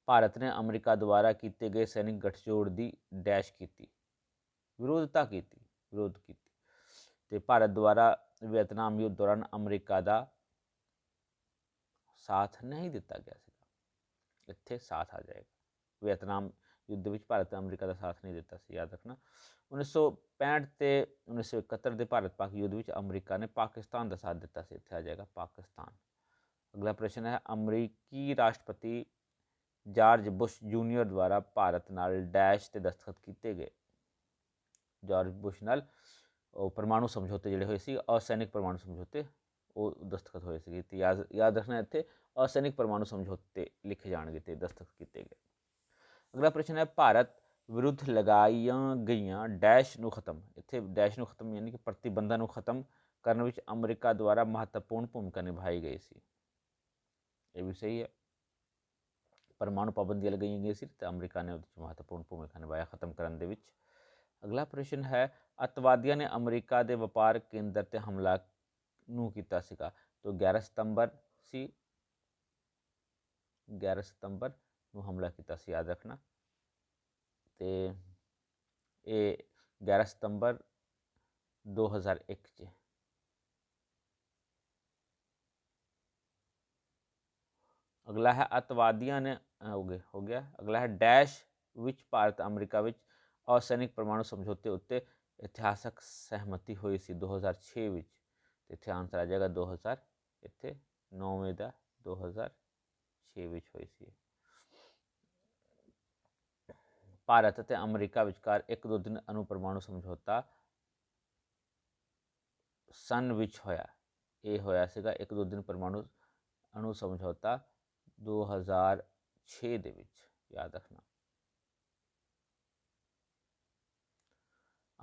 Speaker 1: ਭਾਰਤ ਨੇ ਅਮਰੀਕਾ ਦੁਆਰਾ ਕੀਤੇ ਗਏ ਸੈਨਿਕ ਗਠਜੋੜ ਦੀ ਡੈਸ਼ ਕੀਤੀ, ਵਿਰੋਧਤਾ ਕੀਤੀ, ਵਿਰੋਧ ਕੀਤੀ। ਤੇ ਭਾਰਤ ਦੁਆਰਾ ਵੀਅਤਨਾਮ ਯੁੱਧ ਦੌਰਾਨ ਅਮਰੀਕਾ ਦਾ ਸਾਥ ਨਹੀਂ ਦਿੱਤਾ ਗਿਆ ਸੀਗਾ। ਇੱਥੇ ਸਾਥ ਆ ਜਾਏਗਾ। ਵੀਅਤਨਾਮ ਯੁੱਧ ਵਿੱਚ ਭਾਰਤ ਨੇ ਅਮਰੀਕਾ ਦਾ ਸਾਥ ਨਹੀਂ ਦਿੱਤਾ ਸੀ, ਯਾਦ ਰੱਖਣਾ। 1965 ਤੇ 1971 ਦੇ ਭਾਰਤ ਪਾਕ ਯੁੱਧ ਵਿੱਚ ਅਮਰੀਕਾ ਨੇ ਪਾਕਿਸਤਾਨ ਦਾ ਸਾਥ ਦਿੱਤਾ ਸੀ, ਇੱਥੇ ਆ ਜਾਏਗਾ ਪਾਕਿਸਤਾਨ। ਅਗਲਾ ਪ੍ਰਸ਼ਨ ਹੈ, ਅਮਰੀਕੀ ਰਾਸ਼ਟਰਪਤੀ ਜਾਰਜ ਬੁਸ਼ ਜੂਨੀਅਰ ਦੁਆਰਾ ਭਾਰਤ ਨਾਲ ਡੈਸ਼ ਤੇ ਦਸਤਖਤ ਕੀਤੇ ਗਏ। ਜਾਰਜ ਬੁਸ਼ ਨਾਲ ਉਹ ਪਰਮਾਣੂ ਸਮਝੌਤੇ ਜਿਹੜੇ ਹੋਏ ਸੀ, ਅਸੈਨਿਕ ਪਰਮਾਣੂ ਸਮਝੌਤੇ, ਉਹ ਦਸਤਖਤ ਹੋਏ ਸੀ ਤੇ ਯਾਦ ਯਾਦ ਰੱਖਣਾ ਇੱਥੇ, ਅਸੈਨਿਕ ਪਰਮਾਣੂ ਸਮਝੌਤੇ ਲਿਖੇ ਜਾਣਗੇ ਤੇ ਦਸਤਖਤ ਕੀਤੇ ਗਏ। ਅਗਲਾ ਪ੍ਰਸ਼ਨ ਹੈ, ਭਾਰਤ ਵਿਰੁੱਧ ਲਗਾਈਆਂ ਗਈਆਂ ਡੈਸ਼ ਨੂੰ ਖਤਮ। ਇੱਥੇ ਡੈਸ਼ ਨੂੰ ਖਤਮ ਯਾਨੀ ਕਿ ਪ੍ਰਤੀਬੰਧਾਂ ਨੂੰ ਖਤਮ ਕਰਨ ਵਿੱਚ ਅਮਰੀਕਾ ਦੁਆਰਾ ਮਹੱਤਵਪੂਰਨ ਭੂਮਿਕਾ ਨਿਭਾਈ ਗਈ ਸੀ। ਇਹ ਵੀ ਸਹੀ ਹੈ। ਪਰਮਾਣੂ ਪਾਬੰਦੀਆਂ ਲਗਾਈਆਂ ਗਈਆਂ ਸੀ ਤੇ ਅਮਰੀਕਾ ਨੇ ਉਹਦੇ ਵਿੱਚ ਮਹੱਤਵਪੂਰਨ ਭੂਮਿਕਾ ਨਿਭਾਇਆ ਖਤਮ ਕਰਨ ਦੇ ਵਿੱਚ। ਅਗਲਾ ਪ੍ਰਸ਼ਨ ਹੈ, ਅਤਵਾਦੀਆਂ ਨੇ ਅਮਰੀਕਾ ਦੇ ਵਪਾਰ ਕੇਂਦਰ ਤੇ ਹਮਲਾ ਨੂੰ ਕੀਤਾ ਸੀਗਾ, ਤੋਂ 11 ਸਤੰਬਰ ਸੀ। 11 ਸਤੰਬਰ ਨੂੰ ਹਮਲਾ ਕੀਤਾ ਸੀ, ਯਾਦ ਰੱਖਣਾ। ਤੇ ਇਹ 11 ਸਤੰਬਰ 2001 ਚ। ਅਗਲਾ ਹੈ ਅਤਵਾਦੀਆਂ ਨੇ ਹੋ ਗਿਆ ਹੋ ਗਿਆ। ਅਗਲਾ ਹੈ ਡੈਸ਼ ਵਿੱਚ ਭਾਰਤ, ਅਮਰੀਕਾ ਵਿੱਚ ਅਸੈਨਿਕ ਪਰਮਾਣੂ ਸਮਝੌਤੇ ਉੱਤੇ ਇਤਿਹਾਸਕ ਸਹਿਮਤੀ ਹੋਈ ਸੀ 2006 ਵਿੱਚ। ਤੇ ਇੱਥੇ ਆਨਸਰ ਆ ਜਾਏਗਾ 2000 ਇੱਥੇ 9ਵੇਂ ਦਾ 2006 ਵਿੱਚ ਹੋਈ ਸੀ ਭਾਰਤ ਅਤੇ ਅਮਰੀਕਾ ਵਿਚਕਾਰ ਇੱਕ ਦੋ ਦਿਨ ਅਣੂ ਪਰਮਾਣੂ ਸਮਝੌਤਾ ਸਨ ਵਿੱਚ ਹੋਇਆ। ਇਹ ਹੋਇਆ ਸੀਗਾ ਇੱਕ ਦੋ ਦਿਨ ਪਰਮਾਣੂ ਅਣੂ ਸਮਝੌਤਾ 2006 ਦੇ ਵਿੱਚ, ਯਾਦ ਰੱਖਣਾ।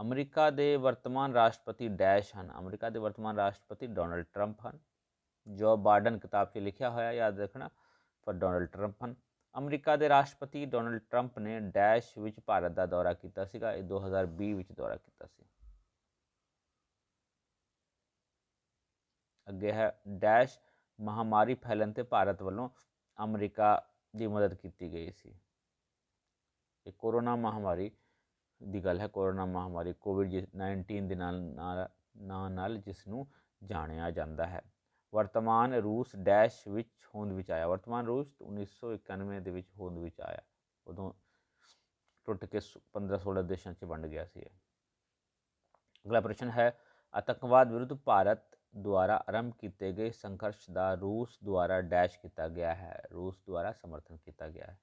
Speaker 1: ਅਮਰੀਕਾ ਦੇ ਵਰਤਮਾਨ ਰਾਸ਼ਟਰਪਤੀ ਡੈਸ਼ ਹਨ। ਅਮਰੀਕਾ ਦੇ ਵਰਤਮਾਨ ਰਾਸ਼ਟਰਪਤੀ ਡੋਨਲਡ ਟਰੰਪ ਹਨ। ਜੋ ਬਾਈਡਨ ਕਿਤਾਬ 'ਚ ਲਿਖਿਆ ਹੋਇਆ, ਯਾਦ ਰੱਖਣਾ, ਪਰ ਡੋਨਲਡ ਟਰੰਪ ਹਨ। ਅਮਰੀਕਾ ਦੇ ਰਾਸ਼ਟਰਪਤੀ ਡੋਨਲਡ ਟਰੰਪ ਨੇ ਡੈਸ਼ ਵਿੱਚ ਭਾਰਤ ਦਾ ਦੌਰਾ ਕੀਤਾ ਸੀਗਾ, ਇਹ 2020 ਵਿੱਚ ਦੌਰਾ ਕੀਤਾ ਸੀ। ਅੱਗੇ ਹੈ, ਡੈਸ਼ ਮਹਾਮਾਰੀ ਫੈਲਣ ਤੇ ਭਾਰਤ ਵੱਲੋਂ ਅਮਰੀਕਾ ਦੀ ਮਦਦ ਕੀਤੀ ਗਈ ਸੀ। ਇਹ ਕੋਰੋਨਾ ਮਹਾਮਾਰੀ ਦੀ ਗੱਲ ਹੈ, ਕੋਰੋਨਾ ਮਹਾਮਾਰੀ ਕੋਵਿਡ 19 ਦੇ ਨਾਲ ਨਾਲ ਨਾਲ ਜਿਸ ਨੂੰ ਜਾਣਿਆ ਜਾਂਦਾ ਹੈ। ਵਰਤਮਾਨ ਰੂਸ ਡੈਸ਼ ਵਿੱਚ ਹੋਂਦ ਵਿੱਚ ਆਇਆ। ਵਰਤਮਾਨ ਰੂਸ 1991 ਦੇ ਵਿੱਚ ਹੋਂਦ ਵਿੱਚ ਆਇਆ। ਉਦੋਂ ਟੁੱਟ ਕੇ 15-16 ਦੇਸ਼ਾਂ 'ਚ ਵੰਡ ਗਿਆ ਸੀ ਅਗਲਾ ਪ੍ਰਸ਼ਨ ਹੈ, ਆਤੰਕਵਾਦ ਵਿਰੁੱਧ ਭਾਰਤ ਦੁਆਰਾ ਆਰੰਭ ਕੀਤੇ ਗਏ ਸੰਘਰਸ਼ ਦਾ ਰੂਸ ਦੁਆਰਾ ਡੈਸ਼ ਕੀਤਾ ਗਿਆ ਹੈ। ਰੂਸ ਦੁਆਰਾ ਸਮਰਥਨ ਕੀਤਾ ਗਿਆ ਹੈ।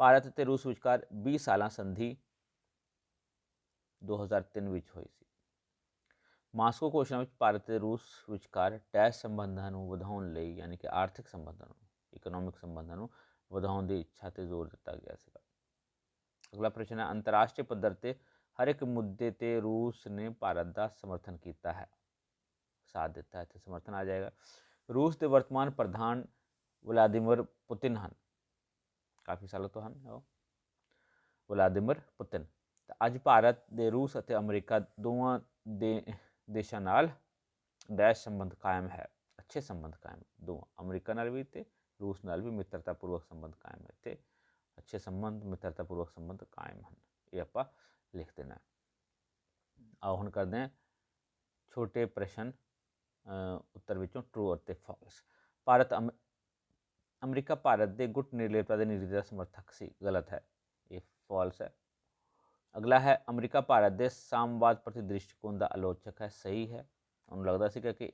Speaker 1: ਭਾਰਤ ਅਤੇ ਰੂਸ ਵਿਚਕਾਰ 20 ਸਾਲਾਂ ਸੰਧੀ 2003 ਵਿੱਚ ਹੋਈ ਸੀ। ਮਾਸਕੋ ਘੋਸ਼ਣਾ ਵਿੱਚ ਭਾਰਤ ਤੇ ਰੂਸ ਵਿਚਕਾਰ ਟੈਸ ਸੰਬੰਧਾਂ ਨੂੰ ਵਧਾਉਣ ਲਈ ਯਾਨੀ ਕਿ ਆਰਥਿਕ ਸੰਬੰਧਾਂ ਨੂੰ ਇਕਨੋਮਿਕ ਸੰਬੰਧਾਂ ਨੂੰ ਵਧਾਉਣ ਦੀ ਇੱਛਾ ਤੇ ਜ਼ੋਰ ਦਿੱਤਾ ਗਿਆ ਸੀਗਾ। ਅਗਲਾ ਪ੍ਰਸ਼ਨ ਹੈ, ਅੰਤਰਰਾਸ਼ਟਰੀ ਪੱਧਰ ਤੇ ਹਰ ਇੱਕ ਮੁੱਦੇ ਤੇ ਰੂਸ ਨੇ ਭਾਰਤ ਦਾ ਸਮਰਥਨ ਕੀਤਾ ਹੈ। ਸਾਥ ਦਿੱਤਾ ਹੈ ਤੇ ਸਮਰਥਨ ਆ ਜਾਏਗਾ। ਰੂਸ ਦੇ ਵਰਤਮਾਨ ਪ੍ਰਧਾਨ ਵਲਾਦੀਮਿਰ ਪੁਤਿਨ ਹਨ। ਕਾਫੀ ਸਾਲਾਂ ਤੋਂ ਹਨ ਉਹ ਵਲਾਦੀਮਿਰ ਪੁਤਿਨ, ਤਾਂ ਅੱਜ ਭਾਰਤ ਦੇ ਰੂਸ ਅਤੇ ਅਮਰੀਕਾ ਦੋਵਾਂ ਦੇ ਦੇਸ਼ਾਂ ਨਾਲ ਡੈਸ਼ ਸੰਬੰਧ ਕਾਇਮ ਹੈ ਅੱਛੇ ਸੰਬੰਧ ਕਾਇਮ ਦੋਵਾਂ ਅਮਰੀਕਾ ਨਾਲ ਵੀ ਤੇ ਰੂਸ ਨਾਲ ਵੀ ਮਿੱਤਰਤਾਪੂਰਵਕ ਸੰਬੰਧ ਕਾਇਮ ਹੈ ਤੇ ਅੱਛੇ ਸੰਬੰਧ ਮਿੱਤਰਤਾਪੂਰਵਕ ਸੰਬੰਧ ਕਾਇਮ ਹਨ ਇਹ ਆਪਾਂ ਲਿਖ ਦੇਣਾ ਆਓ ਹੁਣ ਕਰਦੇ ਹਾਂ ਛੋਟੇ ਪ੍ਰਸ਼ਨ ਉੱਤਰ ਵਿੱਚੋਂ ਟਰੂ ਅਤੇ ਫਾਲਸ ਭਾਰਤ ਅਮਰੀਕਾ ਭਾਰਤ ਦੇ ਗੁੱਟ ਨਿਰਲੇਪਤਾ ਦੇ ਨੀਤੀ ਦਾ ਸਮਰਥਕ ਸੀ ਗਲਤ ਹੈ ਇਹ ਫਾਲਸ ਹੈ ਅਗਲਾ ਹੈ, ਅਮਰੀਕਾ ਭਾਰਤ ਦੇ ਸਾਮਵਾਦ ਪ੍ਰਤੀ ਦ੍ਰਿਸ਼ਟੀਕੋਣ ਦਾ ਆਲੋਚਕ ਹੈ, ਸਹੀ ਹੈ। ਉਹਨੂੰ ਲੱਗਦਾ ਸੀ ਕਿ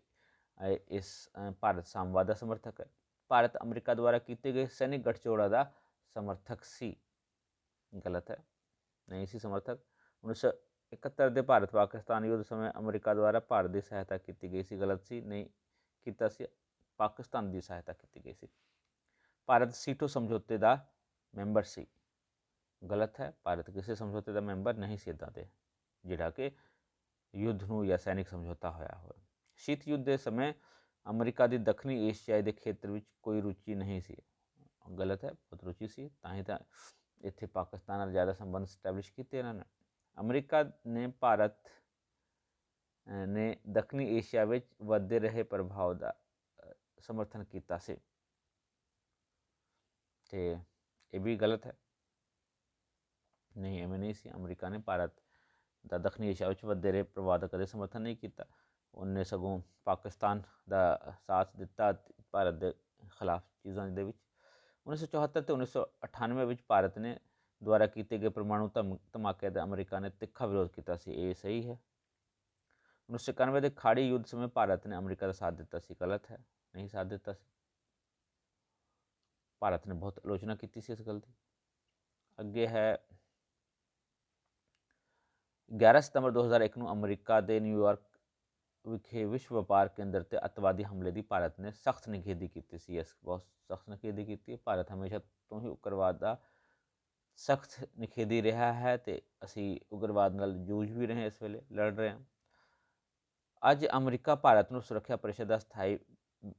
Speaker 1: ਇਸ ਭਾਰਤ ਸਾਮਵਾਦ ਦਾ ਸਮਰਥਕ ਹੈ। ਭਾਰਤ ਅਮਰੀਕਾ ਦੁਆਰਾ ਕੀਤੇ ਗਏ ਸੈਨਿਕ ਗਠਜੋੜਾ ਦਾ ਸਮਰਥਕ ਸੀ। ਗਲਤ ਹੈ। ਨਹੀਂ ਸੀ ਸਮਰਥਕ। 1971 ਦੇ ਭਾਰਤ ਪਾਕਿਸਤਾਨ ਯੁੱਧ ਸਮੇਂ ਅਮਰੀਕਾ ਦੁਆਰਾ ਭਾਰਤ ਦੀ ਸਹਾਇਤਾ ਕੀਤੀ ਗਈ ਸੀ। ਗਲਤ ਸੀ। ਨਹੀਂ ਕੀਤਾ ਸੀ। ਪਾਕਿਸਤਾਨ ਦੀ ਸਹਾਇਤਾ ਕੀਤੀ ਗਈ ਸੀ। ਭਾਰਤ ਸੀਟੋ ਸਮਝੌਤੇ ਦਾ ਮੈਂਬਰ ਸੀ। ਗਲਤ ਹੈ, ਭਾਰਤ ਕਿਸੇ ਸਮਝੌਤੇ ਦਾ ਮੈਂਬਰ ਨਹੀਂ ਸੀ ਇਦਾਂ ਦੇ, ਜਿਹੜਾ ਕਿ ਯੁੱਧ ਨੂੰ ਜਾਂ ਸੈਨਿਕ ਸਮਝੌਤਾ ਹੋਇਆ ਹੋਵੇ। ਸ਼ੀਤ ਯੁੱਧ ਦੇ ਸਮੇਂ ਅਮਰੀਕਾ ਦੀ ਦੱਖਣੀ ਏਸ਼ੀਆ ਦੇ ਖੇਤਰ ਵਿੱਚ ਕੋਈ ਰੁਚੀ ਨਹੀਂ ਸੀ। ਗਲਤ ਹੈ, ਬਹੁਤ ਰੁਚੀ ਸੀ, ਤਾਂ ਹੀ ਤਾਂ ਇੱਥੇ ਪਾਕਿਸਤਾਨ ਨਾਲ ਜ਼ਿਆਦਾ ਸੰਬੰਧ ਸਟੈਬਲਿਸ਼ ਕੀਤੇ ਇਹਨਾਂ ਨੇ। ਅਮਰੀਕਾ ਨੇ ਭਾਰਤ ਨੇ ਦੱਖਣੀ ਏਸ਼ੀਆ ਵਿੱਚ ਵੱਧਦੇ ਰਹੇ ਪ੍ਰਭਾਵ ਦਾ ਸਮਰਥਨ ਕੀਤਾ ਸੀ। ਤੇ ਇਹ ਵੀ ਗਲਤ ਹੈ। ਨਹੀਂ, ਐਵੇਂ ਨਹੀਂ ਸੀ। ਅਮਰੀਕਾ ਨੇ ਭਾਰਤ ਦਾ ਦੱਖਣੀ ਏਸ਼ੀਆ ਵਿੱਚ ਵਧਦੇ ਰਹੇ ਪ੍ਰਭਾਵ ਦਾ ਕਦੇ ਸਮਰਥਨ ਨਹੀਂ ਕੀਤਾ। ਉਹਨੇ ਸਗੋਂ ਪਾਕਿਸਤਾਨ ਦਾ ਸਾਥ ਦਿੱਤਾ ਭਾਰਤ ਦੇ ਖਿਲਾਫ ਚੀਜ਼ਾਂ ਦੇ ਵਿੱਚ। 1974 ਤੇ 1998 ਵਿੱਚ ਭਾਰਤ ਨੇ ਦੁਆਰਾ ਕੀਤੇ ਗਏ ਪਰਮਾਣੂ ਧਮਾਕੇ ਦਾ ਅਮਰੀਕਾ ਨੇ ਤਿੱਖਾ ਵਿਰੋਧ ਕੀਤਾ ਸੀ। ਇਹ ਸਹੀ ਹੈ। 1991 ਦੇ ਖਾੜੀ ਯੁੱਧ ਸਮੇਂ ਭਾਰਤ ਨੇ ਅਮਰੀਕਾ ਦਾ ਸਾਥ ਦਿੱਤਾ ਸੀ। ਗਲਤ ਹੈ। ਨਹੀਂ ਸਾਥ ਦਿੱਤਾ ਸੀ। ਭਾਰਤ ਨੇ ਬਹੁਤ ਆਲੋਚਨਾ ਕੀਤੀ ਸੀ ਇਸ ਗੱਲ ਦੀ। ਅੱਗੇ ਹੈ 11 ਸਤੰਬਰ 2001 ਨੂੰ ਅਮਰੀਕਾ ਦੇ ਨਿਊਯਾਰਕ ਵਿਖੇ ਵਿਸ਼ਵ ਵਪਾਰ ਕੇਂਦਰ ਤੇ ਅਤਵਾਦੀ ਹਮਲੇ ਦੀ ਭਾਰਤ ਨੇ ਸਖਤ ਨਿਖੇਧੀ ਕੀਤੀ ਸੀ। ਇਸ ਬਹੁਤ ਸਖਤ ਨਿਖੇਧੀ ਕੀਤੀ ਭਾਰਤ ਹਮੇਸ਼ਾ ਤੋਂ ਹੀ ਉਗਰਵਾਦ ਦਾ ਸਖਤ ਨਿਖੇਧੀ ਰਿਹਾ ਹੈ ਤੇ ਅਸੀਂ ਉਗਰਵਾਦ ਨਾਲ ਜੂਝ ਵੀ ਰਹੇ ਇਸ ਵੇਲੇ, ਲੜ ਰਹੇ ਹਾਂ। ਅੱਜ ਅਮਰੀਕਾ ਭਾਰਤ ਨੂੰ ਸੁਰੱਖਿਆ ਪਰਿਸ਼ਦ ਦਾ ਸਥਾਈ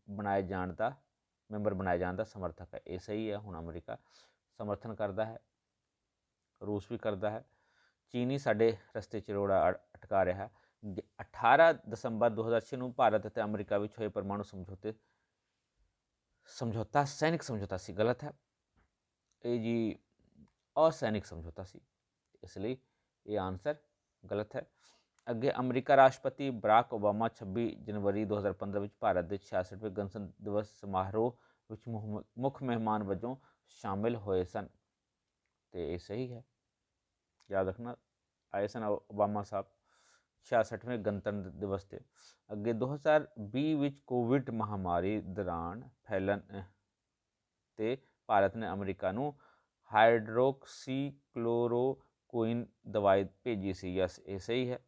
Speaker 1: ਬਣਾਏ ਜਾਣ ਦਾ, ਮੈਂਬਰ ਬਣਾਏ ਜਾਣ ਦਾ ਸਮਰਥਕ ਹੈ। ਇਹ ਸਹੀ ਹੈ, ਹੁਣ ਅਮਰੀਕਾ ਸਮਰਥਨ ਕਰਦਾ ਹੈ, ਰੂਸ ਵੀ ਕਰਦਾ ਹੈ। ਚੀਨੀ ਸਾਡੇ ਰਸਤੇ 'ਚ ਰੋੜਾ ਅਟਕਾ ਰਿਹਾ। ਹੈ 18 ਦਸੰਬਰ 2006 ਨੂੰ ਭਾਰਤ ਅਤੇ ਅਮਰੀਕਾ ਵਿੱਚ ਹੋਏ ਪਰਮਾਣੂ ਸਮਝੌਤੇ। ਸਮਝੌਤਾ, ਸੈਨਿਕ ਸਮਝੌਤਾ ਸੀ, ਗਲਤ ਹੈ। ਇਹ ਜੀ ਅਸੈਨਿਕ ਸਮਝੌਤਾ ਸੀ। ਇਸ ਲਈ ਇਹ ਆਨਸਰ ਗਲਤ ਹੈ। ਅੱਗੇ ਅਮਰੀਕਾ ਰਾਸ਼ਟਰਪਤੀ ਬਰਾਕ ਓਬਾਮਾ 26 ਜਨਵਰੀ 2015 ਵਿੱਚ ਭਾਰਤ ਦੇ 66ਵੇਂ ਗਣਤੰਤਰ ਦਿਵਸ ਸਮਾਰੋਹ ਵਿੱਚ ਮੁੱਖ ਮਹਿਮਾਨ ਵਜੋਂ ਸ਼ਾਮਿਲ ਹੋਏ ਸਨ। ਤੇ ਇਹ ਸਹੀ ਹੈ। ਯਾਦ ਰੱਖਣਾ ਆਏ ਸਨ ਓਬਾਮਾ ਸਾਹਿਬ 66ਵੇਂ ਗਣਤੰਤਰ ਦਿਵਸ ਤੇ ਅੱਗੇ 2020 ਵਿੱਚ ਕੋਵਿਡ ਮਹਾਮਾਰੀ ਦੌਰਾਨ ਫੈਲਣ ਤੇ ਭਾਰਤ ਨੇ ਅਮਰੀਕਾ ਨੂੰ ਹਾਈਡਰੋਕਸੀ ਕਲੋਰੋਕੁਇਨ ਦਵਾਈ ਭੇਜੀ ਸੀ ਯਸ ਇਹ ਸਹੀ ਹੈ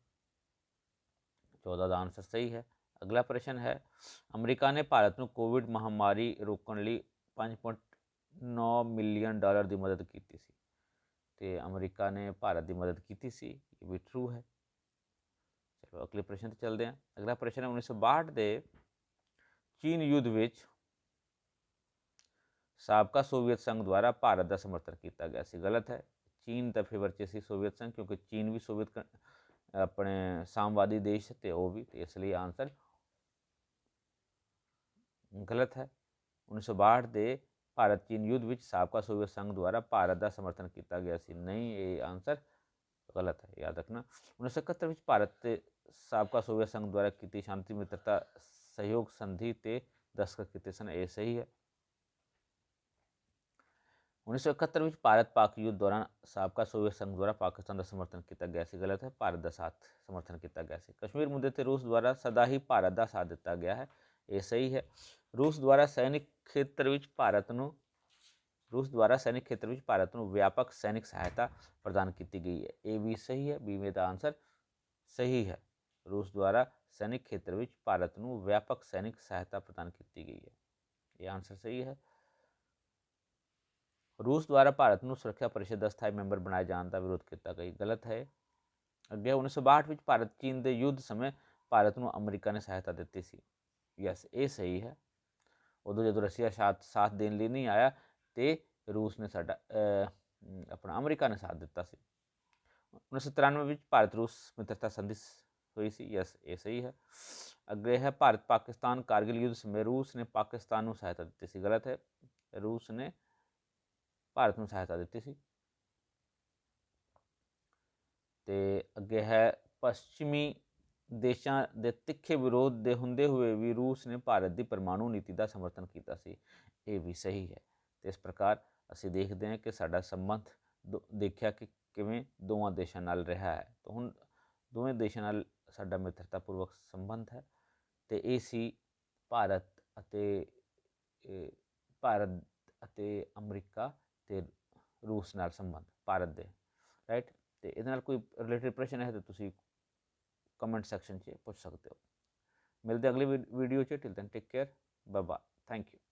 Speaker 1: 14 ਦਾ ਆਨਸਰ ਸਹੀ ਹੈ ਅਗਲਾ ਪ੍ਰਸ਼ਨ ਹੈ ਅਮਰੀਕਾ ਨੇ ਭਾਰਤ ਨੂੰ ਕੋਵਿਡ ਮਹਾਮਾਰੀ ਰੋਕਣ ਲਈ 5.9 ਮਿਲੀਅਨ ਡਾਲਰ ਦੀ ਮਦਦ ਕੀਤੀ ਸੀ ਤੇ ਅਮਰੀਕਾ ਨੇ ਭਾਰਤ ਦੀ ਮਦਦ ਕੀਤੀ ਸੀ ਇਹ ਵੀ ਟਰੂ ਹੈ ਚਲੋ ਅਗਲੇ ਪ੍ਰਸ਼ਨ ਤੇ ਚੱਲਦੇ ਹਾਂ ਅਗਲਾ ਪ੍ਰਸ਼ਨ ਹੈ 1962 ਦੇ ਚੀਨ ਯੁੱਧ ਵਿੱਚ ਸਾਬਕਾ ਸੋਵੀਅਤ ਸੰਘ ਦੁਆਰਾ ਭਾਰਤ ਦਾ ਸਮਰਥਨ ਕੀਤਾ ਗਿਆ ਸੀ ਗਲਤ ਹੈ ਚੀਨ ਦਾ ਫੇਵਰ 'ਚ ਸੀ ਸੋਵੀਅਤ ਸੰਘ ਕਿਉਂਕਿ ਚੀਨ ਵੀ ਸੋਵੀਅਤ ਆਪਣੇ ਸਾਮਵਾਦੀ ਦੇਸ਼ ਤੇ ਉਹ ਵੀ ਤੇ ਇਸ ਲਈ ਆਨਸਰ ਗਲਤ ਹੈ 1962 ਦੇ ਭਾਰਤ ਚੀਨ ਯੁੱਧ ਵਿੱਚ ਸਾਬਕਾ ਸੋਵੀਅਤ ਸੰਘ ਦੁਆਰਾ ਭਾਰਤ ਦਾ ਸਮਰਥਨ ਕੀਤਾ ਗਿਆ ਸੀ ਨਹੀਂ ਇਹ ਆਨਸਰ ਗਲਤ ਹੈ ਯਾਦ ਰੱਖਣਾ 1971 ਵਿੱਚ ਭਾਰਤ ਤੇ ਸਾਬਕਾ ਸੋਵੀਅਤ ਸੰਘ ਦੁਆਰਾ ਕੀਤੀ ਸ਼ਾਂਤੀ ਮਿੱਤਰਤਾ ਸਹਿਯੋਗ ਸੰਧੀ ਤੇ ਦਸਤਖਤ ਕੀਤੇ ਸਨ ਇਹ ਸਹੀ ਹੈ 1971 ਵਿੱਚ ਭਾਰਤ ਪਾਕ ਯੁੱਧ ਦੌਰਾਨ ਸਾਬਕਾ ਸੋਵੀਅਤ ਸੰਘ ਦੁਆਰਾ ਪਾਕਿਸਤਾਨ ਦਾ ਸਮਰਥਨ ਕੀਤਾ ਗਿਆ ਸੀ ਗਲਤ ਹੈ ਭਾਰਤ ਦਾ ਸਾਥ ਸਮਰਥਨ ਕੀਤਾ ਗਿਆ ਸੀ ਕਸ਼ਮੀਰ ਮੁੱਦੇ ਤੇ ਰੂਸ ਦੁਆਰਾ ਸਦਾ ਹੀ ਭਾਰਤ ਦਾ ਸਾਥ ਦਿੱਤਾ ਗਿਆ ਹੈ ਇਹ ਸਹੀ ਹੈ। ਰੂਸ ਦੁਆਰਾ ਸੈਨਿਕ ਖੇਤਰ ਵਿੱਚ ਭਾਰਤ ਨੂੰ, ਰੂਸ ਦੁਆਰਾ ਸੈਨਿਕ ਖੇਤਰ ਵਿੱਚ ਭਾਰਤ ਨੂੰ ਵਿਆਪਕ ਸੈਨਿਕ ਸਹਾਇਤਾ ਪ੍ਰਦਾਨ ਕੀਤੀ ਗਈ ਹੈ। ਇਹ ਵੀ ਸਹੀ ਹੈ ਬੀ ਦਾ ਆਨਸਰ ਸਹੀ ਹੈ। ਰੂਸ ਦੁਆਰਾ ਸੈਨਿਕ ਖੇਤਰ ਵਿੱਚ ਭਾਰਤ ਨੂੰ ਵਿਆਪਕ ਸੈਨਿਕ ਸਹਾਇਤਾ ਪ੍ਰਦਾਨ ਕੀਤੀ ਗਈ ਹੈ। ਇਹ ਆਨਸਰ ਸਹੀ ਹੈ। ਰੂਸ ਦੁਆਰਾ ਭਾਰਤ ਨੂੰ ਸੁਰੱਖਿਆ ਪਰਿਸ਼ਦ ਦਾ ਸਥਾਈ ਮੈਂਬਰ ਬਣਾਏ ਜਾਣ ਦਾ ਵਿਰੋਧ ਕੀਤਾ ਗਿਆ। ਗਲਤ ਹੈ। ਅੱਗੇ 1962 ਵਿੱਚ ਭਾਰਤ ਚੀਨ ਦੇ ਯੁੱਧ ਸਮੇਂ ਭਾਰਤ ਨੂੰ ਅਮਰੀਕਾ ਨੇ ਸਹਾਇਤਾ ਦਿੱਤੀ ਸੀ। ਯੈਸ, ਇਹ ਸਹੀ ਹੈ। ਉਦੋਂ ਜਦੋਂ ਰਸ਼ੀਆ ਸਾਥ ਸਾਥ ਦੇਣ ਲਈ ਨਹੀਂ ਆਇਆ ਤੇ ਰੂਸ ਨੇ ਸਾਡਾ ਆਪਣਾ ਅਮਰੀਕਾ ਨੇ ਸਾਥ ਦਿੱਤਾ ਸੀ। 1993 ਵਿੱਚ ਭਾਰਤ ਰੂਸ ਮਿੱਤਰਤਾ ਸੰਧੀ ਹੋਈ ਸੀ। ਯੈਸ, ਇਹ ਸਹੀ ਹੈ। ਅੱਗੇ ਹੈ, ਭਾਰਤ ਪਾਕਿਸਤਾਨ ਕਾਰਗਿਲ ਯੁੱਧ ਸਮੇਂ ਰੂਸ ਨੇ ਪਾਕਿਸਤਾਨ ਨੂੰ ਸਹਾਇਤਾ ਦਿੱਤੀ ਸੀ। ਗਲਤ ਹੈ, ਰੂਸ ਨੇ ਭਾਰਤ ਨੂੰ ਸਹਾਇਤਾ ਦਿੱਤੀ ਸੀ। ਤੇ ਅੱਗੇ ਹੈ, ਪੱਛਮੀ ਦੇਸ਼ਾਂ ਦੇ ਤਿੱਖੇ ਵਿਰੋਧ ਦੇ ਹੁੰਦੇ ਹੋਏ ਵੀ ਰੂਸ ਨੇ ਭਾਰਤ ਦੀ ਪਰਮਾਣੂ ਨੀਤੀ ਦਾ ਸਮਰਥਨ ਕੀਤਾ ਸੀ, ਇਹ ਵੀ ਸਹੀ ਹੈ। ਤੇ ਇਸ ਪ੍ਰਕਾਰ ਅਸੀਂ ਦੇਖਦੇ ਹਾਂ ਕਿ ਸਾਡਾ ਸੰਬੰਧ ਦੋ- ਦੇਖਿਆ ਕਿ ਕਿਵੇਂ ਦੋਵਾਂ ਦੇਸ਼ਾਂ ਨਾਲ ਰਿਹਾ ਹੈ। ਤਾਂ ਹੁਣ ਦੋਵੇਂ ਦੇਸ਼ਾਂ ਨਾਲ ਸਾਡਾ ਮਿੱਤਰਤਾਪੂਰਵਕ ਸੰਬੰਧ ਹੈ ਤੇ ਇਹ ਸੀ ਭਾਰਤ ਅਤੇ ਭਾਰਤ ਅਤੇ ਅਮਰੀਕਾ ਤੇ ਰੂਸ ਨਾਲ ਸੰਬੰਧ, ਭਾਰਤ ਦੇ। ਰਾਈਟ ਤੇ ਇਹਦੇ ਨਾਲ ਕੋਈ ਰਿਲੇਟਡ ਪ੍ਰਸ਼ਨ ਹੈ ਤਾਂ ਤੁਸੀਂ ਕਮੈਂਟ ਸੈਕਸ਼ਨ 'ਚ ਪੁੱਛ ਸਕਦੇ ਹੋ। ਮਿਲਦੇ ਹਾਂ ਅਗਲੀ ਵੀਡੀਓ 'ਚ। Till then take care bye bye thank you